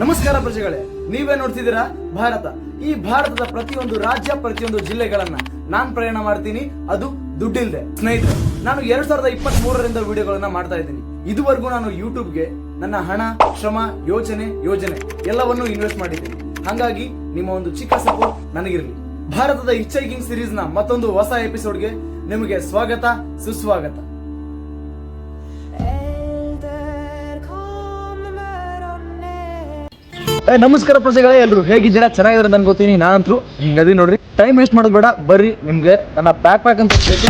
ನಮಸ್ಕಾರ ಪ್ರಜೆಗಳೇ, ನೀವೇ ನೋಡ್ತಿದ್ದೀರಾ ಭಾರತ. ಈ ಭಾರತದ ಪ್ರತಿಯೊಂದು ರಾಜ್ಯ, ಪ್ರತಿಯೊಂದು ಜಿಲ್ಲೆಗಳನ್ನ ನಾನ್ ಪ್ರಯಾಣ ಮಾಡ್ತೀನಿ. ಅದು ದುಡ್ಡಿಲ್ಲದೆ ಸ್ನೇಹಿತರೆ, ನಾನು ಎರಡ್ ಸಾವಿರದ ಇಪ್ಪತ್ತ್ ಮೂರರಿಂದ ವಿಡಿಯೋಗಳನ್ನ ಮಾಡ್ತಾ ಇದ್ದೀನಿ. ಇದುವರೆಗೂ ನಾನು ಯೂಟ್ಯೂಬ್ಗೆ ನನ್ನ ಹಣ, ಶ್ರಮ ಯೋಜನೆ ಯೋಜನೆ ಎಲ್ಲವನ್ನೂ ಇನ್ವೆಸ್ಟ್ ಮಾಡಿದ್ದೀನಿ. ಹಾಗಾಗಿ ನಿಮ್ಮ ಒಂದು ಚಿಕ್ಕ ಸಪೋರ್ಟ್ ನನಗಿರಲಿ. ಭಾರತದ ಇಚ್ಛೈಕಿಂಗ್ ಸೀರೀಸ್ನ ಮತ್ತೊಂದು ಹೊಸ ಎಪಿಸೋಡ್ಗೆ ನಿಮಗೆ ಸ್ವಾಗತ, ಸುಸ್ವಾಗತ. ನಮಸ್ಕಾರ ಪ್ರಜೆಗಳೇ ಎಲ್ಲರೂ ಹೇಗಿದ್ದೀರಾ? ಚೆನ್ನಾಗಿದ್ರೆ ನನ್ಗೆ ಗೊತ್ತೀನಿ. ನಾನಂತೂ ಅದೇ ನೋಡ್ರಿ. ಟೈಮ್ ವೇಸ್ಟ್ ಮಾಡೋದು ಬೇಡ. ಬರ್ರಿ ನಿಮಗೆ ನನ್ನ ಪ್ಯಾಕ್ ಪ್ಯಾಕ್ ಅಂತ ಬೇಕು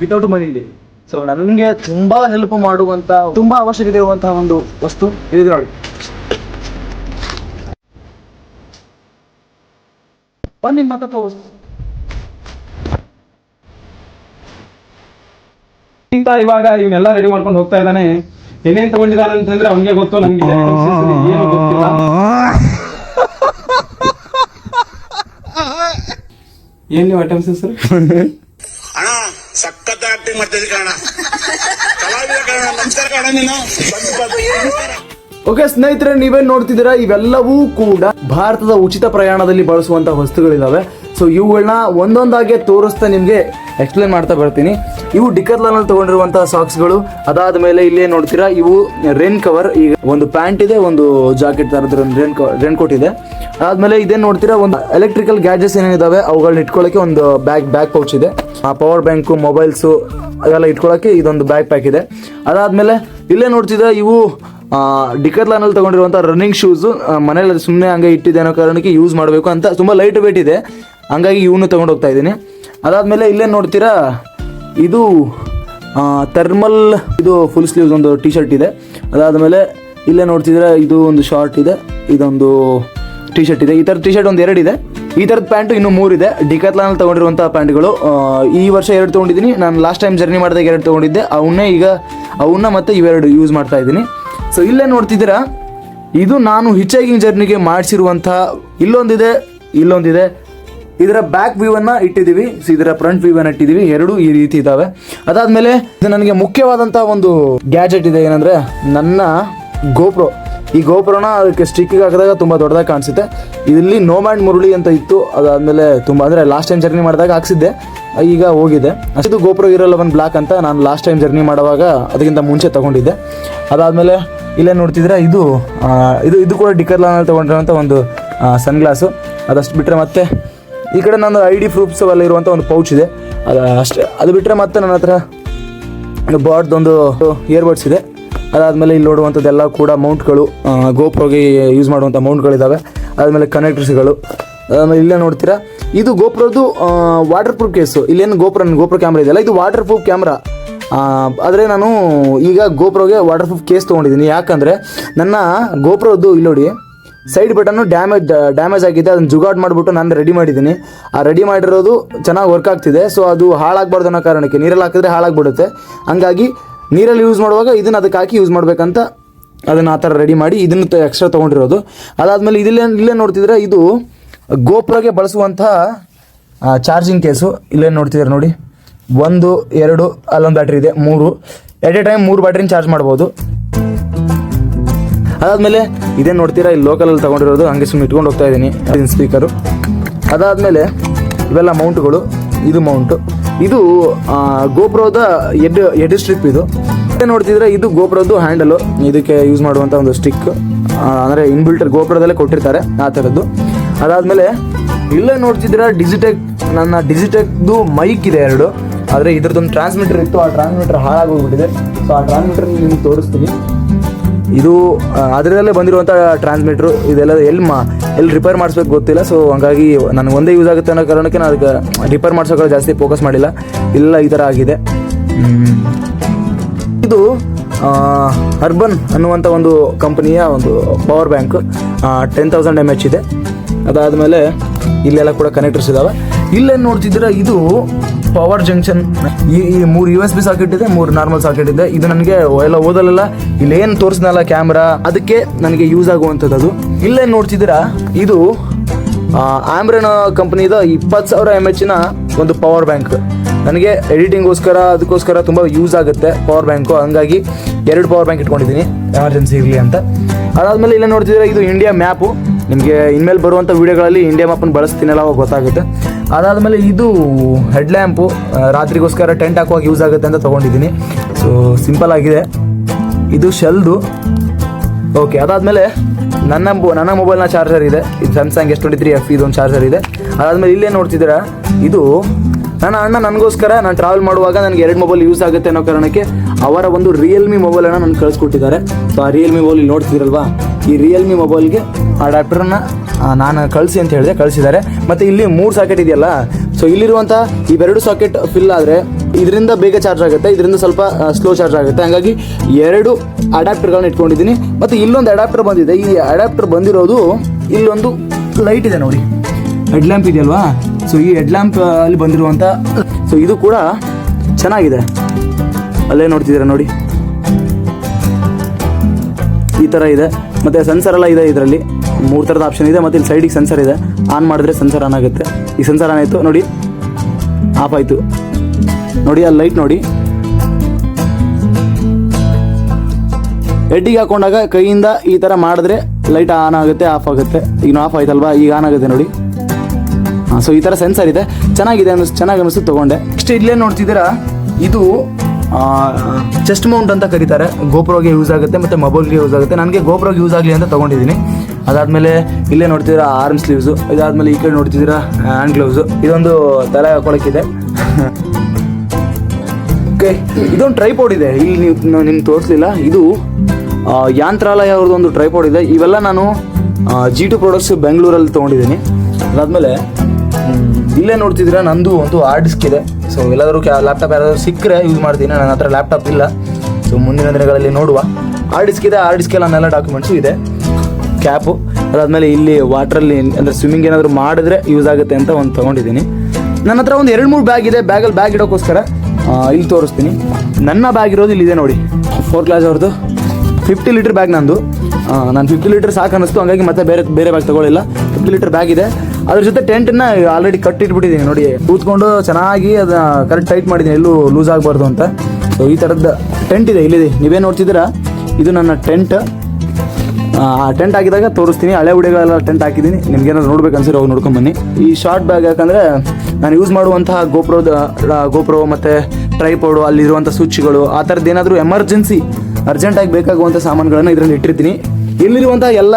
ವಿತೌಟ್ ಮನಿ ಇದೆ. ಸೊ ನನಗೆ ತುಂಬಾ ಹೆಲ್ಪ್ ಮಾಡುವಂತ, ತುಂಬಾ ಅವಶ್ಯಕತೆ ಇರುವಂತಹ ಒಂದು ವಸ್ತು ಇದೆ ಬನ್ನಿ ಮಾತಾಡ್ತಾ ವಸ್ತು ಇಂತ ಇವಾಗ ಇವನ್ನೆಲ್ಲ ರೆಡಿ ಮಾಡ್ಕೊಂಡು ಹೋಗ್ತಾ ಇದ್ದಾನೆ. ಏನೇನ್ ತಗೊಂಡಿದ್ದಾನೆ ಅಂತಂದ್ರೆ ಅವನಿಗೆ ಗೊತ್ತು ನಂಗೆ ಏನು ಗೊತ್ತಿಲ್ಲ. ಏನ್ ನೀವು ಐಟಮ್ಸ್ ಹೆಸರು? ಅಣ್ಣ ಸಖತ್ ಆಕ್ಟಿಂಗ್ ಮಾಡ್ತಿದ್ದೆ ಕಣ ಕಲಾವಿದ ಕಣ ನಮಸ್ಕಾರ ಕಣ ನೀನು. ಓಕೆ, ಸ್ನೇಹಿತರೆ, ನೀವೇನ್ ನೋಡ್ತಿದ್ದೀರಾ? ಇವೆಲ್ಲವೂ ಕೂಡ ಭಾರತದ ಉಚಿತ ಪ್ರಯಾಣದಲ್ಲಿ ಬಳಸುವಂತ ವಸ್ತುಗಳಿದಾವೆ. ಸೊ ಇವುಗಳನ್ನ ಒಂದೊಂದಾಗೆ ತೋರಿಸ್ತಾ ನಿಮಗೆ ಎಕ್ಸ್ಪ್ಲೇನ್ ಮಾಡ್ತಾ ಬರ್ತೀನಿ. ಇವು ಡಿಕರ್ಲಾನ್ ಅಲ್ಲಿ ತಗೊಂಡಿರುವಂತಹ ಸಾಕ್ಸ್ಗಳು ಅದಾದ ಮೇಲೆ ಇಲ್ಲೇ ನೋಡ್ತೀರಾ, ಇವು ರೇನ್ ಕವರ್ ಈಗ ಒಂದು ಪ್ಯಾಂಟ್ ಇದೆ, ಒಂದು ಜಾಕೆಟ್ ತರದ್ರ ರೇನ್ ರೇನ್ ಕೋಟ್ ಇದೆ. ಅದಾದ್ಮೇಲೆ ಇದೇನು ನೋಡ್ತೀರಾ, ಒಂದು ಎಲೆಕ್ಟ್ರಿಕಲ್ ಗ್ಯಾಜೆಟ್ಸ್ ಏನೇನಿದಾವೆ ಅವುಗಳನ್ನ ಇಟ್ಕೊಳ್ಳೋಕೆ ಒಂದು ಬ್ಯಾಗ್ ಬ್ಯಾಗ್ ಪೌಚ್ ಇದೆ. ಆ ಪವರ್ ಬ್ಯಾಂಕು ಮೊಬೈಲ್ಸು ಅದೆಲ್ಲ ಇಟ್ಕೊಳ್ಳೋಕೆ ಇದೊಂದು ಬ್ಯಾಗ್ ಪ್ಯಾಕ್ ಇದೆ. ಅದಾದ್ಮೇಲೆ ಇಲ್ಲೇ ನೋಡ್ತಿದ್ರೆ ಇವು ಡಿಕರ್ಲಾನ್ ಅಲ್ಲಿ ತಗೊಂಡಿರುವಂತ ರನ್ನಿಂಗ್ ಶೂಸ್ ಮನೇಲಿ ಸುಮ್ಮನೆ ಹಂಗೆ ಇಟ್ಟಿದೆ ಅನ್ನೋ ಕಾರಣಕ್ಕೆ ಯೂಸ್ ಮಾಡಬೇಕು ಅಂತ ತುಂಬಾ ಲೈಟ್ ವೇಟ್ ಇದೆ. ಹಂಗಾಗಿ ಇವನು ತಗೊಂಡು ಹೋಗ್ತಾ ಇದ್ದೀನಿ. ಅದಾದಮೇಲೆ ಇಲ್ಲೇ ನೋಡ್ತೀರಾ, ಇದು ಥರ್ಮಲ್ ಇದು ಫುಲ್ ಸ್ಲೀವ್ಸ್ ಒಂದು ಟಿ ಶರ್ಟ್ ಇದೆ. ಅದಾದಮೇಲೆ ಇಲ್ಲೇ ನೋಡ್ತಿದ್ರೆ ಇದು ಒಂದು ಶಾರ್ಟ್ ಇದೆ, ಇದೊಂದು ಟಿ ಶರ್ಟ್ ಇದೆ. ಈ ಥರದ ಟಿ ಶರ್ಟ್ ಒಂದು ಎರಡು ಇದೆ. ಈ ಥರದ ಪ್ಯಾಂಟು ಇನ್ನೂ ಮೂರಿದೆ ಡಿಕತ್ಲಾನಲ್ಲಿ ತಗೊಂಡಿರುವಂಥ ಪ್ಯಾಂಟ್ಗಳು ಈ ವರ್ಷ ಎರಡು ತೊಗೊಂಡಿದ್ದೀನಿ. ನಾನು ಲಾಸ್ಟ್ ಟೈಮ್ ಜರ್ನಿ ಮಾಡಿದಾಗ ಎರಡು ತೊಗೊಂಡಿದ್ದೆ. ಅವನ್ನೇ ಈಗ, ಅವನ್ನ ಮತ್ತೆ ಇವೆರಡು ಯೂಸ್ ಮಾಡ್ತಾ ಇದ್ದೀನಿ. ಸೊ ಇಲ್ಲೇ ನೋಡ್ತಿದ್ದೀರಾ? ಇದು ನಾನು ಹಿಚೈಕಿಂಗ್ ಜರ್ನಿಗೆ ಮಾಡಿಸಿರುವಂತಹ ಇಲ್ಲೊಂದಿದೆ ಇಲ್ಲೊಂದಿದೆ. ಇದರ ಬ್ಯಾಕ್ ವ್ಯೂವನ್ನು ಇಟ್ಟಿದ್ದೀವಿ. ಸೊ ಇದರ ಫ್ರಂಟ್ ವ್ಯೂವನ್ನು ಇಟ್ಟಿದ್ದೀವಿ. ಎರಡು ಈ ರೀತಿ ಇದ್ದಾವೆ ಅದಾದ್ಮೇಲೆ ಇದು ನನಗೆ ಮುಖ್ಯವಾದಂತಹ ಒಂದು ಗ್ಯಾಜೆಟ್ ಇದೆ. ಏನಂದ್ರೆ ನನ್ನ ಗೋಪ್ರೋ ಈ ಗೋಪ್ರೋನ ಅದಕ್ಕೆ ಸ್ಟಿಕ್ಕಿಗೆ ಹಾಕಿದಾಗ ತುಂಬ ದೊಡ್ಡದಾಗಿ ಕಾಣಿಸುತ್ತೆ. ಇಲ್ಲಿ ನೋಮ್ಯಾಂಡ್ ಮುರುಳಿ ಅಂತ ಇತ್ತು. ಅದಾದ್ಮೇಲೆ ತುಂಬ ಅಂದರೆ ಲಾಸ್ಟ್ ಟೈಮ್ ಜರ್ನಿ ಮಾಡಿದಾಗ ಹಾಕ್ಸಿದ್ದೆ. ಈಗ ಹೋಗಿದೆ. ಅಷ್ಟು ಗೋಪ್ರೋ ಇರಲ್ಲ, ಒಂದು ಬ್ಲಾಕ್ ಅಂತ ನಾನು ಲಾಸ್ಟ್ ಟೈಮ್ ಜರ್ನಿ ಮಾಡುವಾಗ ಅದಕ್ಕಿಂತ ಮುಂಚೆ ತಗೊಂಡಿದ್ದೆ. ಅದಾದಮೇಲೆ ಇಲ್ಲೇ ನೋಡ್ತಿದ್ರೆ ಇದು ಇದು ಇದು ಕೂಡ ಡಿಕರ್ಲಾನಲ್ಲಿ ತಗೊಂಡಿರೋಂಥ ಒಂದು ಸನ್ ಗ್ಲಾಸು ಅದಷ್ಟು ಬಿಟ್ಟರೆ ಮತ್ತೆ ಈ ಕಡೆ ನನ್ನ ಐ ಡಿ ಪ್ರೂಫ್ಸ್ ಅಲ್ಲಿ ಇರುವಂಥ ಒಂದು ಪೌಚ್ ಇದೆ. ಅದು ಅಷ್ಟೇ, ಅದು ಬಿಟ್ಟರೆ ಮತ್ತೆ ನನ್ನ ಹತ್ರ ಬಾಡ್ದೊಂದು ಇಯರ್ಬಡ್ಸ್ ಇದೆ. ಅದಾದಮೇಲೆ ಇಲ್ಲಿ ನೋಡುವಂಥದ್ದೆಲ್ಲ ಕೂಡ ಮೌಂಟ್ಗಳು ಗೋಪ್ರೋಗೆ ಯೂಸ್ ಮಾಡುವಂಥ ಮೌಂಟ್ಗಳಿದ್ದಾವೆ ಅದಾದಮೇಲೆ ಕನೆಕ್ಟರ್ಸ್ಗಳು ಅದಾದಮೇಲೆ ಇಲ್ಲೇ ನೋಡ್ತೀರಾ, ಇದು ಗೋಪ್ರದ್ದು ವಾಟರ್ ಪ್ರೂಫ್ ಕೇಸು ಇಲ್ಲೇನು ಗೋಪ್ರ ಗೋಪ್ರ ಕ್ಯಾಮ್ರಾ ಇದೆಯಲ್ಲ? ಇದು ವಾಟರ್ ಪ್ರೂಫ್ ಕ್ಯಾಮ್ರಾ ಆದರೆ ನಾನು ಈಗ ಗೋಪ್ರೋಗೆ ವಾಟರ್ ಪ್ರೂಫ್ ಕೇಸ್ ತೊಗೊಂಡಿದ್ದೀನಿ. ಯಾಕಂದರೆ ನನ್ನ ಗೋಪ್ರೋದು ಇಲ್ಲಿ ನೋಡಿ ಸೈಡ್ ಬಟನ್ನು ಡ್ಯಾಮೇಜ್ ಡ್ಯಾಮೇಜ್ ಆಗಿದೆ ಅದನ್ನು ಜುಗಾಡ್ ಮಾಡಿಬಿಟ್ಟು ನಾನು ರೆಡಿ ಮಾಡಿದ್ದೀನಿ. ಆ ರೆಡಿ ಮಾಡಿರೋದು ಚೆನ್ನಾಗಿ ವರ್ಕ್ ಆಗ್ತಿದೆ. ಸೊ ಅದು ಹಾಳಾಗಬಾರ್ದು ಅನ್ನೋ ಕಾರಣಕ್ಕೆ, ನೀರಲ್ಲಿ ಹಾಕಿದ್ರೆ ಹಾಳಾಗ್ಬಿಡುತ್ತೆ. ಹಂಗಾಗಿ ನೀರಲ್ಲಿ ಯೂಸ್ ಮಾಡುವಾಗ ಇದನ್ನು ಅದಕ್ಕೆ ಹಾಕಿ ಯೂಸ್ ಮಾಡಬೇಕಂತ ಅದನ್ನು ಆ ಥರ ರೆಡಿ ಮಾಡಿ ಇದನ್ನು ಎಕ್ಸ್ಟ್ರಾ ತೊಗೊಂಡಿರೋದು. ಅದಾದಮೇಲೆ ಇದಿಲ್ಲೇ ಇಲ್ಲೇ ನೋಡ್ತಿದ್ರೆ ಇದು ಗೋಪ್ರೋಗೆ ಬಳಸುವಂಥ ಚಾರ್ಜಿಂಗ್ ಕೇಸು ಇಲ್ಲೇ ನೋಡ್ತಿದ್ದಾರೆ ನೋಡಿ. ಒಂದು, ಎರಡು, ಅಲ್ಲೊಂದು ಬ್ಯಾಟ್ರಿ ಇದೆ, ಮೂರು. ಎಟ್ ಎ ಟೈಮ್ ಮೂರು ಬ್ಯಾಟ್ರಿನ ಚಾರ್ಜ್ ಮಾಡ್ಬೋದು. ಅದಾದ್ಮೇಲೆ ಇದೇನು ನೋಡ್ತೀರಾ? ಇಲ್ಲಿ ಲೋಕಲಲ್ಲಿ ತಗೊಂಡಿರೋದು, ಹಂಗೆ ಸುಮ್ಮನೆ ಇಟ್ಕೊಂಡು ಹೋಗ್ತಾ ಇದ್ದೀನಿ. ಸ್ಪೀಕರು ಅದಾದ್ಮೇಲೆ ಇವೆಲ್ಲ ಮೌಂಟ್ಗಳು ಇದು ಮೌಂಟು ಇದು ಗೋಪ್ರೋದ ಎಡ್ ಎಡ್ ಸ್ಟ್ರಿಪ್ ಇದು. ನೋಡ್ತಿದ್ರೆ ಇದು ಗೋಪ್ರೋದು ಹ್ಯಾಂಡಲು ಇದಕ್ಕೆ ಯೂಸ್ ಮಾಡುವಂಥ ಒಂದು ಸ್ಟಿಕ್ ಅಂದರೆ ಇನ್ಬಿಲ್ಟರ್ ಗೋಪ್ರೋದಲ್ಲೇ ಕೊಟ್ಟಿರ್ತಾರೆ, ಆ ಥರದ್ದು ಅದಾದ್ಮೇಲೆ ಇಲ್ಲೇ ನೋಡ್ತಿದ್ರೆ ಡಿಜಿಟೆಕ್ ನನ್ನ ಡಿಜಿಟೆಕ್ದು ಮೈಕ್ ಇದೆ ಎರಡು. ಆದರೆ ಇದ್ರದ್ದೊಂದು ಟ್ರಾನ್ಸ್ಮಿಟರ್ ಇತ್ತು, ಆ ಟ್ರಾನ್ಸ್ಮಿಟರ್ ಹಾಳಾಗೋಗ್ಬಿಟ್ಟಿದೆ. ಸೊ ಆ ಟ್ರಾನ್ಸ್ಮಿಟರ್ ನಿಮ್ಗೆ ತೋರಿಸ್ತೀನಿ. ಇದು ಅದರಲ್ಲೇ ಬಂದಿರುವಂಥ ಟ್ರಾನ್ಸ್ಮಿಟ್ರು ಇದೆಲ್ಲ ಎಲ್ಲಿ ಮಾ, ಎಲ್ಲಿ ರಿಪೇರ್ ಮಾಡಿಸ್ಬೇಕು ಗೊತ್ತಿಲ್ಲ. ಸೊ ಹಂಗಾಗಿ ನನಗೆ ಒಂದೇ ಯೂಸ್ ಆಗುತ್ತೆ ಅನ್ನೋ ಕಾರಣಕ್ಕೆ ನಾನು ಅದಕ್ಕೆ ರಿಪೇರ್ ಮಾಡಿಸೋಕೆ ಜಾಸ್ತಿ ಫೋಕಸ್ ಮಾಡಿಲ್ಲ. ಇಲ್ಲ, ಈ ಥರ ಆಗಿದೆ. ಇದು ಅರ್ಬನ್ ಅನ್ನುವಂಥ ಒಂದು ಕಂಪನಿಯ ಒಂದು power bank ten thousand M H ಇದೆ. ಅದಾದಮೇಲೆ ಇಲ್ಲೆಲ್ಲ ಕೂಡ ಕನೆಕ್ಟರ್ಸ್ ಇದಾವೆ. ಇಲ್ಲೇನು ನೋಡ್ತಿದ್ದೀರಾ, ಇದು ಪವರ್ ಜಂಕ್ಷನ್. ಈ ಈ ಮೂರು ಯು ಎಸ್ ಬಿ ಸಾಕೆಟ್ ಇದೆ, ಮೂರು ನಾರ್ಮಲ್ ಸಾಕೆಟ್ ಇದೆ. ಇದು ನನಗೆ ಎಲ್ಲ ಓದಲೆಲ್ಲ. ಇಲ್ಲೇನು ತೋರಿಸ್ನಲ್ಲ ಕ್ಯಾಮ್ರಾ ಅದಕ್ಕೆ ನನಗೆ ಯೂಸ್ ಆಗುವಂಥದ್ದು ಅದು. ಇಲ್ಲೇನು ನೋಡ್ತಿದ್ದೀರಾ? ಇದು ಆಮ್ರನ್ ಕಂಪ್ನಿದ ಇಪ್ಪತ್ತು ಸಾವಿರ ಎಂ ಎಚ್ನ ಒಂದು ಪವರ್ ಬ್ಯಾಂಕ್ ನನಗೆ ಎಡಿಟಿಂಗ್ಗೋಸ್ಕರ ಅದಕ್ಕೋಸ್ಕರ ತುಂಬ ಯೂಸ್ ಆಗುತ್ತೆ ಪವರ್ ಬ್ಯಾಂಕು ಹಂಗಾಗಿ ಎರಡು ಪವರ್ ಬ್ಯಾಂಕ್ ಇಟ್ಕೊಂಡಿದ್ದೀನಿ. ಎಮರ್ಜೆನ್ಸಿ ಇರಲಿ ಅಂತ. ಅದಾದಮೇಲೆ ಇಲ್ಲೇ ನೋಡ್ತಿದ್ರೆ ಇದು ಇಂಡಿಯಾ ಮ್ಯಾಪು ನಿಮಗೆ ಇನ್ಮೇಲೆ ಬರುವಂಥ ವೀಡಿಯೋಗಳಲ್ಲಿ ಇಂಡಿಯಾ ಮ್ಯಾಪನ್ನು ಬಳಸ್ತೀನಲ್ಲ, ಅವಾಗ ಗೊತ್ತಾಗುತ್ತೆ. ಅದಾದಮೇಲೆ ಇದು ಹೆಡ್ ಲ್ಯಾಂಪು ರಾತ್ರಿಗೋಸ್ಕರ ಟೆಂಟ್ ಹಾಕುವಾಗ ಯೂಸ್ ಆಗುತ್ತೆ ಅಂತ ತೊಗೊಂಡಿದ್ದೀನಿ. ಸೊ ಸಿಂಪಲ್ ಆಗಿದೆ. ಇದು ಶೆಲ್ದು. ಓಕೆ ಅದಾದಮೇಲೆ ನನ್ನ ನನ್ನ ಮೊಬೈಲ್ನ ಚಾರ್ಜರ್ ಇದೆ. ಇದು Samsung S twenty three F ಇದೊಂದು ಚಾರ್ಜರ್ ಇದೆ. ಅದಾದಮೇಲೆ ಇಲ್ಲೇ ನೋಡ್ತಿದ್ದೀರ? ಇದು ನನ್ನ ಅಣ್ಣ ನನಗೋಸ್ಕರ ನಾನು ಟ್ರಾವೆಲ್ ಮಾಡುವಾಗ ನನಗೆ ಎರಡು ಮೊಬೈಲ್ ಯೂಸ್ ಆಗುತ್ತೆ ಅನ್ನೋ ಕಾರಣಕ್ಕೆ ಅವರ ಒಂದು ರಿಯಲ್ಮಿ ಮೊಬೈಲನ್ನು ನಾನು ಕಳಿಸ್ಕೊಟ್ಟಿದ್ದಾರೆ. ಸೊ ಆ ರಿಯಲ್ಮಿ ಮೊಬೈಲ್ ಇಲ್ಲಿ ನೋಡ್ತಿದ್ದೀರಲ್ವಾ? ಈ ರಿಯಲ್ಮಿ ಮೊಬೈಲ್ಗೆ ಅಡಾಪ್ಟರ್ನ ನಾನು ಕಳಿಸಿ ಅಂತ ಹೇಳಿದೆ, ಕಳಿಸಿದ್ದಾರೆ. ಮತ್ತು ಇಲ್ಲಿ ಮೂರು ಸಾಕೆಟ್ ಇದೆಯಲ್ಲ? ಸೊ ಇಲ್ಲಿರುವಂಥ ಇವೆರಡು ಸಾಕೆಟ್ ಫಿಲ್ ಆದರೆ ಇದರಿಂದ ಬೇಗ ಚಾರ್ಜ್ ಆಗುತ್ತೆ, ಇದರಿಂದ ಸ್ವಲ್ಪ ಸ್ಲೋ ಚಾರ್ಜ್ ಆಗುತ್ತೆ. ಹಾಗಾಗಿ ಎರಡು ಅಡಾಪ್ಟರ್ಗಳನ್ನ ಇಟ್ಕೊಂಡಿದ್ದೀನಿ. ಮತ್ತು ಇಲ್ಲೊಂದು ಅಡಾಪ್ಟರ್ ಬಂದಿದೆ. ಈ ಅಡಾಪ್ಟರ್ ಬಂದಿರೋದು ಇಲ್ಲೊಂದು ಲೈಟ್ ಇದೆ ನೋಡಿ. ಹೆಡ್ ಲ್ಯಾಂಪ್ ಇದೆಯಲ್ವಾ? ಸೊ ಈ ಹೆಡ್ ಲ್ಯಾಂಪ್ ಅಲ್ಲಿ ಬಂದಿರುವಂಥ ಸೊ ಇದು ಕೂಡ ಚೆನ್ನಾಗಿದೆ. ಅಲ್ಲೇ ನೋಡ್ತಿದ್ದೀರಾ ನೋಡಿ? ಈ ಥರ ಇದೆ. ಮತ್ತು ಸೆನ್ಸರ್ ಎಲ್ಲ ಇದೆ ಇದರಲ್ಲಿ. ಮೂರು ಥರದ ಆಪ್ಷನ್ ಇದೆ, ಮತ್ತು ಇಲ್ಲಿ ಸೈಡಿಗೆ ಸೆನ್ಸರ್ ಇದೆ. ಆನ್ ಮಾಡಿದ್ರೆ ಸೆನ್ಸರ್ ಆನ್ ಆಗುತ್ತೆ. ಈ ಸೆನ್ಸರ್ ಆನ್ ಆಯಿತು, ನೋಡಿ. ಆಫ್ ಆಯಿತು. ನೋಡಿ ಅಲ್ಲಿ ಲೈಟ್ ನೋಡಿ. ಹೆಡ್ಡಿಗೆ ಹಾಕೊಂಡಾಗ ಕೈಯಿಂದ ಈ ಥರ ಮಾಡಿದ್ರೆ ಲೈಟ್ ಆನ್ ಆಗುತ್ತೆ ಆಫ್ ಆಗುತ್ತೆ. ಈಗ ಆಫ್ ಆಯ್ತಲ್ವಾ? ಈಗ ಆನ್ ಆಗುತ್ತೆ ನೋಡಿ. ಸೊ ಈ ಥರ ಸೆನ್ಸರ್ ಇದೆ. ಚೆನ್ನಾಗಿದೆ ಅನ್ನಿಸ್ ಚೆನ್ನಾಗಿ ಅನ್ನಿಸ್ತು, ತೊಗೊಂಡೆ. ನೆಕ್ಸ್ಟ್ ಇಲ್ಲೇ ನೋಡ್ತಿದ್ದೀರಾ? ಇದು ಚೆಸ್ಟ್ ಮೌಂಟ್ ಅಂತ ಕರೀತಾರೆ. ಗೋಪ್ರೋಗೆ ಯೂಸ್ ಆಗುತ್ತೆ ಮತ್ತು ಮೊಬೈಲ್ಗೆ ಯೂಸ್ ಆಗುತ್ತೆ. ನನಗೆ ಗೋಪ್ರೋಗೆ ಯೂಸ್ ಆಗಲಿ ಅಂತ ತೊಗೊಂಡಿದ್ದೀನಿ. ಅದಾದಮೇಲೆ ಇಲ್ಲೇ ನೋಡ್ತಿದ್ದೀರಾ ಆರ್ಮ್ ಸ್ಲೀವ್ಸು ಇದಾದಮೇಲೆ ಈ ಕಡೆ ನೋಡ್ತಿದ್ದೀರಾ ಹ್ಯಾಂಡ್ ಗ್ಲೌಸು ಇದೊಂದು ತಲೆ ಹಾಕೊಳಕ್ಕಿದೆ. ಓಕೆ ಇದೊಂದು ಟ್ರೈಪೋಡ್ ಇದೆ. ಇಲ್ಲಿ ನೀವು ನಿಮ್ಗೆ ತೋರಿಸ್ಲಿಲ್ಲ. ಇದು ಯಾಂತ್ರಾಲಯ ಅವ್ರದ್ದು ಒಂದು ಟ್ರೈಪೋಡ್ ಇದೆ. ಇವೆಲ್ಲ ನಾನು ಜಿ ಟು ಪ್ರಾಡಕ್ಟ್ಸ್ ಬೆಂಗಳೂರಲ್ಲಿ ತೊಗೊಂಡಿದ್ದೀನಿ. ಅದಾದಮೇಲೆ ಇಲ್ಲೇ ನೋಡ್ತಿದ್ದೀರಾ? ನಂದು ಒಂದು ಹಾರ್ಡ್ ಡಿಸ್ಕ್ ಇದೆ. ಸೊ ಎಲ್ಲಾದರೂ ಲ್ಯಾಪ್ಟಾಪ್ ಯಾರಾದರೂ ಸಿಕ್ಕರೆ ಯೂಸ್ ಮಾಡ್ತೀನಿ. ನನ್ನ ಹತ್ರ ಲ್ಯಾಪ್ಟಾಪ್ ಇಲ್ಲ. ಸೊ ಮುಂದಿನ ದಿನಗಳಲ್ಲಿ ನೋಡುವ. ಹಾರ್ಡ್ ಡಿಸ್ಕ್ ಇದೆ. ಹಾರ್ಡ್ ಡಿಸ್ಕಲ್ಲಿ ನನ್ನೆಲ್ಲ ಡಾಕ್ಯುಮೆಂಟ್ಸು ಇದೆ. ಕ್ಯಾಪು ಅದಾದಮೇಲೆ ಇಲ್ಲಿ ವಾಟ್ರಲ್ಲಿ ಅಂದರೆ ಸ್ವಿಮ್ಮಿಂಗ್ ಏನಾದರೂ ಮಾಡಿದ್ರೆ ಯೂಸ್ ಆಗುತ್ತೆ ಅಂತ ಒಂದು ತೊಗೊಂಡಿದ್ದೀನಿ. ನನ್ನ ಹತ್ರ ಒಂದು ಎರಡು ಮೂರು ಬ್ಯಾಗ್ ಇದೆ. ಬ್ಯಾಗಲ್ಲಿ ಬ್ಯಾಗ್ ಇಡೋಕ್ಕೋಸ್ಕರ ಇಲ್ಲಿ ತೋರಿಸ್ತೀನಿ. ನನ್ನ ಬ್ಯಾಗ್ ಇರೋದು ಇಲ್ಲಿದೆ ನೋಡಿ. ಫೋರ್ ಕ್ಲಾಸ್ ಅವ್ರದ್ದು ಫಿಫ್ಟಿ ಲೀಟರ್ ಬ್ಯಾಗ್ ನಂದು. ನಾನು ಫಿಫ್ಟಿ ಲೀಟರ್ ಸಾಕು ಅನ್ನಿಸ್ತು ಹಂಗಾಗಿ ಮತ್ತೆ ಬೇರೆ ಬೇರೆ ಬ್ಯಾಗ್ ತಗೊಳ್ಳಿಲ್ಲ. ಫಿಫ್ಟಿ ಲೀಟರ್ ಬ್ಯಾಗ್ ಇದೆ. ಅದ್ರ ಜೊತೆ ಟೆಂಟನ್ನ ಆಲ್ರೆಡಿ ಕಟ್ಟಿಟ್ಬಿಟ್ಟಿದ್ದೀನಿ ನೋಡಿ. ಕೂತ್ಕೊಂಡು ಚೆನ್ನಾಗಿ ಅದನ್ನ ಕರೆಕ್ಟ್ ಟೈಟ್ ಮಾಡಿದ್ದೀನಿ ಎಲ್ಲೂ ಲೂಸ್ ಆಗಬಾರ್ದು ಅಂತ. ಸೊ ಈ ಥರದ್ದು ಟೆಂಟ್ ಇದೆ, ಇಲ್ಲಿದೆ. ನೀವೇ ನೋಡ್ತಿದ್ದೀರಾ? ಇದು ನನ್ನ ಟೆಂಟ್ ಆ ಟೆಂಟ್ ಹಾಕಿದಾಗ ತೋರಿಸ್ತೀನಿ. ಹಳೆ ಉಡೆಗಳೆಲ್ಲ ಟೆಂಟ್ ಹಾಕಿದ್ದೀನಿ. ನಿಮ್ಗೆ ಏನಾದ್ರು ನೋಡ್ಬೇಕು ಅನ್ಸಿರೋ ಹೋಗಿ ನೋಡ್ಕೊಂಡ್ ಬನ್ನಿ. ಈ ಶಾರ್ಟ್ ಬ್ಯಾಗ್ ಯಾಕಂದ್ರೆ ನಾನು ಯೂಸ್ ಮಾಡುವಂತಹ ಗೋಪ್ರೋದ ಗೋಪ್ರೋ ಮತ್ತೆ ಟ್ರೈಪೋಡು ಅಲ್ಲಿರುವಂಥ ಸ್ವಿಚ್ಗಳು ಆ ಥರದ್ದು ಏನಾದರೂ ಎಮರ್ಜೆನ್ಸಿ ಅರ್ಜೆಂಟಾಗಿ ಬೇಕಾಗುವಂಥ ಸಾಮಾನುಗಳನ್ನು ಇದರಲ್ಲಿ ಇಟ್ಟಿರ್ತೀನಿ. ಇಲ್ಲಿರುವಂಥ ಎಲ್ಲ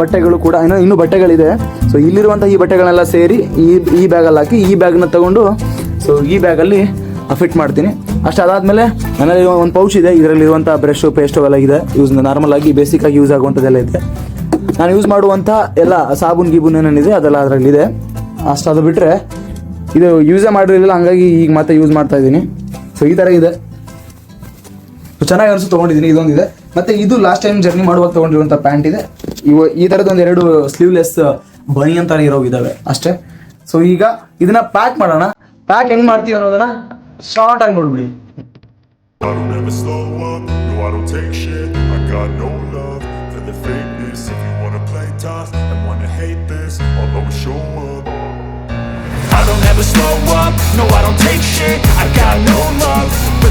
ಬಟ್ಟೆಗಳು ಕೂಡ ಇನ್ನೂ ಇನ್ನೂ ಬಟ್ಟೆಗಳಿದೆ. ಸೊ ಇಲ್ಲಿರುವಂಥ ಈ ಬಟ್ಟೆಗಳನ್ನೆಲ್ಲ ಸೇರಿ ಈ ಈ ಬ್ಯಾಗಲ್ಲಿ ಹಾಕಿ, ಈ ಬ್ಯಾಗ್ನ ತಗೊಂಡು ಸೊ ಈ ಬ್ಯಾಗಲ್ಲಿ ಫಿಟ್ ಮಾಡ್ತೀನಿ. ಅಷ್ಟು ಅದಾದಮೇಲೆ ನನ್ನಲ್ಲಿ ಒಂದು ಪೌಚ್ ಇದೆ, ಇದರಲ್ಲಿರುವಂಥ ಬ್ರಷು ಪೇಸ್ಟು ಎಲ್ಲ ಇದೆ. ಯೂಸ್ ನಾರ್ಮಲ್ ಆಗಿ ಬೇಸಿಕ್ ಆಗಿ ಯೂಸ್ ಆಗುವಂಥದ್ದೆಲ್ಲ ಇದೆ. ನಾನು ಯೂಸ್ ಮಾಡುವಂಥ ಎಲ್ಲ ಸಾಬೂನ್, ಗೀಬೂನ್ ಏನೇನಿದೆ, ಅದೆಲ್ಲ ಅದರಲ್ಲಿದೆ ಅಷ್ಟು ಅದು ಬಿಟ್ಟರೆ ಇದು ಯೂಸೇ ಮಾಡಿರಲಿಲ್ಲ, ಹಂಗಾಗಿ ಈಗ ಮತ್ತೆ ಯೂಸ್ ಮಾಡ್ತಾ ಇದ್ದೀನಿ. ಸೊ ಈ ಥರ ಇದೆ. ಚೆನ್ನಾಗಿ ಅನಿಸು ತೊಗೊಂಡಿದ್ದೀನಿ ಇದೊಂದಿದೆ. ಮತ್ತೆ ಇದು ಲಾಸ್ಟ್ ಟೈಮ್ ಜರ್ನಿ ಮಾಡುವಾಗ ತೊಗೊಂಡಿರುವಂಥ ಪ್ಯಾಂಟ್ ಇದೆ. ಇವ ಈ ತರದ ಒಂದು ಎರಡು ಸ್ಲೀವ್ಲೆಸ್ ಬನಿ ಅಂತ ಇರೋ ಇದಾವೆ ಅಷ್ಟೇ. ಸೊ ಈಗ ಇದನ್ನ ಪ್ಯಾಕ್ ಮಾಡೋಣ. ಪ್ಯಾಕ್ ಹೆಂಗ್ ಮಾಡ್ತೀವಿ ಅನ್ನೋದನ್ನ ಶಾರ್ಟ್ ಆಗಿ ನೋಡ್ಬಿಡಿ. I don't ever slow up, no I don't take shit. I got no love.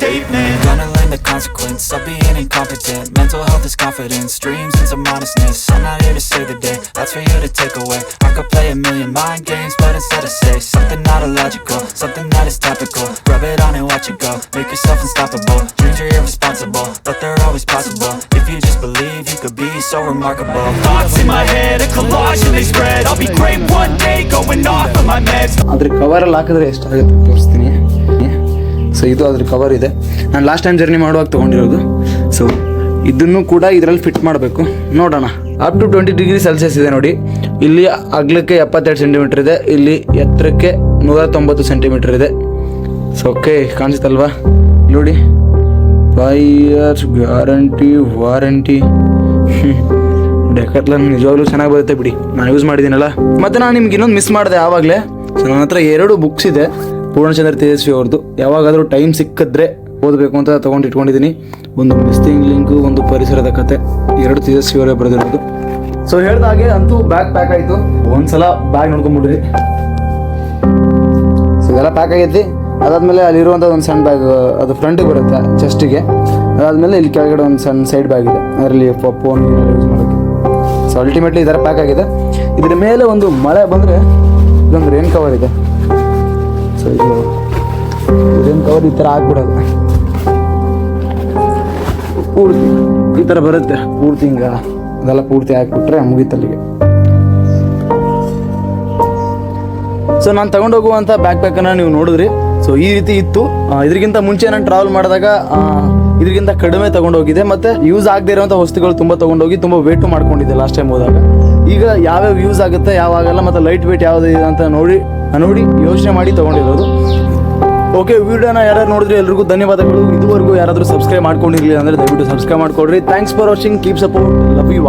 statement Gonna learn the consequence of being incompetent Mental health is confidence, dreams and some modestness I'm not here to save the day, that's for you to take away I could play a million mind games, but instead I say Something not illogical, something that is topical Rub it on and watch it go, make yourself unstoppable Dreams are irresponsible, but they're always possible If you just believe, you could be so remarkable Thoughts in my head, a collage and they spread I'll be great one day, going off of my meds ಅದ್ರ ಕವರಲ್ಲಿ ಹಾಕಿದ್ರೆ ಎಷ್ಟಾಗುತ್ತೆ ತೋರಿಸ್ತೀನಿ so ಇದು ಅದ್ರ cover ಇದೆ. ನಾನು last time journey ಮಾಡುವಾಗ ತೊಗೊಂಡಿರೋದು. So ಇದನ್ನು ಕೂಡ ಇದರಲ್ಲಿ ಫಿಟ್ ಮಾಡಬೇಕು. ನೋಡೋಣ. Up to twenty degree Celsius ಇದೆ ನೋಡಿ. ಇಲ್ಲಿ ಅಗ್ಲಕ್ಕೆ ಎಪ್ಪತ್ತೆರಡು ಸೆಂಟಿಮೀಟರ್ ಇದೆ. ಇಲ್ಲಿ ಎತ್ತರಕ್ಕೆ ನೂರ ತೊಂಬತ್ತು ಸೆಂಟಿಮೀಟರ್ ಇದೆ. ಸೊ ಓಕೆ ಕಾಣಿಸುತ್ತಲ್ವಾ? ನೋಡಿ. Five years guarantee warranty Decathlon ನಿಜವಾಗ್ಲೂ ಚೆನ್ನಾಗಿ ಬರುತ್ತೆ ಬಿಡಿ. ನಾನು ಯೂಸ್ ಮಾಡಿದ್ದೀನಲ್ಲ. ಮತ್ತೆ ನಾನು ನಿಮ್ಗೆ ಇನ್ನೊಂದು ಮಿಸ್ ಮಾಡಿದೆ ಆವಾಗಲೇ. ಸೊ ನನ್ನ ಹತ್ರ ಎರಡು ಬುಕ್ಸ್ ಇದೆ. ಪೂರ್ಣಚಂದ್ರ ತೇಜಸ್ವಿ ಅವ್ರದ್ದು. ಯಾವಾಗಾದರೂ ಟೈಮ್ ಸಿಕ್ಕಿದ್ರೆ ಓದಬೇಕು ಅಂತ ತೊಗೊಂಡು ಇಟ್ಕೊಂಡಿದ್ದೀನಿ ಒಂದು ಮಿಸ್ತಿಂಗ್ ಲಿಂಕು, ಒಂದು ಪರಿಸರದ ಕತೆ, ಎರಡು ತೇಜಸ್ವಿ ಅವರೇ ಬರೆದಿರೋದು. ಸೊ ಹೇಳ್ದ ಹಾಗೆ ಅಂತೂ ಬ್ಯಾಗ್ ಪ್ಯಾಕ್ ಆಯಿತು. ಒಂದ್ಸಲ ಬ್ಯಾಗ್ ನೋಡ್ಕೊಂಬಿಡ್ರಿ ಸೊ ಇದೆಲ್ಲ ಪ್ಯಾಕ್ ಆಗೈತಿ ಅದಾದ್ಮೇಲೆ ಅಲ್ಲಿರುವಂಥ ಒಂದು ಸಣ್ಣ ಬ್ಯಾಗ್ ಅದು ಫ್ರಂಟಿಗೆ ಬರುತ್ತೆ ಚೆಸ್ಟಿಗೆ ಅದಾದ್ಮೇಲೆ ಇಲ್ಲಿ ಕೆಳಗಡೆ ಒಂದು ಸಣ್ಣ ಸೈಡ್ ಬ್ಯಾಗ್ ಇದೆ. ಅದರಲ್ಲಿ ಫೋನ್ ಯೂಸ್ ಮಾಡೋಕ್ಕೆ. ಸೊ ಅಲ್ಟಿಮೇಟ್ಲಿ ಈ ಥರ ಪ್ಯಾಕ್ ಆಗಿದೆ. ಇದ್ರ ಮೇಲೆ ಒಂದು ಮಳೆ ಬಂದರೆ ಇದೊಂದು ರೇನ್ ಕವರ್ ಇದೆ. ಸೊ ಇದು ರೇನ್ ಕವರ್ ಈ ಥರ ಹಾಕ್ಬಿಡೋದು ಪೂರ್ತಿ ಈ ಥರ ಬರುತ್ತೆ ಪೂರ್ತಿ ಹಿಂಗ ಅದೆಲ್ಲ ಪೂರ್ತಿ ಹಾಕ್ಬಿಟ್ರೆ ಮುಗೀತಲ್ಲಿಗೆ ಸೊ ನಾನು ತಗೊಂಡೋಗುವಂಥ ಬ್ಯಾಕ್ ಪ್ಯಾಕನ್ನು ನೀವು ನೋಡಿದ್ರಿ. ಸೊ ಈ ರೀತಿ ಇತ್ತು. ಇದಕ್ಕಿಂತ ಮುಂಚೆ ನಾನು ಟ್ರಾವೆಲ್ ಮಾಡಿದಾಗ ಇದಕ್ಕಿಂತ ಕಡಿಮೆ ತಗೊಂಡೋಗಿದೆ. ಮತ್ತೆ ಯೂಸ್ ಆಗದೆ ಇರುವಂಥ ವಸ್ತುಗಳು ತುಂಬ ತೊಗೊಂಡೋಗಿ ತುಂಬ ವೇಟು ಮಾಡ್ಕೊಂಡಿದ್ದೆ ಲಾಸ್ಟ್ ಟೈಮ್ ಹೋದಾಗ. ಈಗ ಯಾವ್ಯಾವ ಯೂಸ್ ಆಗುತ್ತೆ, ಯಾವಾಗಲ್ಲ, ಮತ್ತು ಲೈಟ್ ವೇಟ್ ಯಾವ್ದು ಇದೆ ಅಂತ ನೋಡಿ ನೋಡಿ ಯೋಚನೆ ಮಾಡಿ ತಗೊಂಡಿರೋದು. ಓಕೆ ವಿಡಿಯೋನ ಯಾರು ನೋಡಿದ್ರೆ ಎಲ್ರಿಗೂ ಧನ್ಯವಾದಗಳು. ಇದುವರೆಗೂ ಯಾರಾದರೂ ಸಬ್ಸ್ಕ್ರೈಬ್ ಮಾಡ್ಕೊಂಡಿರಲಿಲ್ಲ ಅಂದರೆ ದಯವಿಟ್ಟು subscribe ಮಾಡ್ಕೊಡ್ರಿ. Thanks for watching keep support love you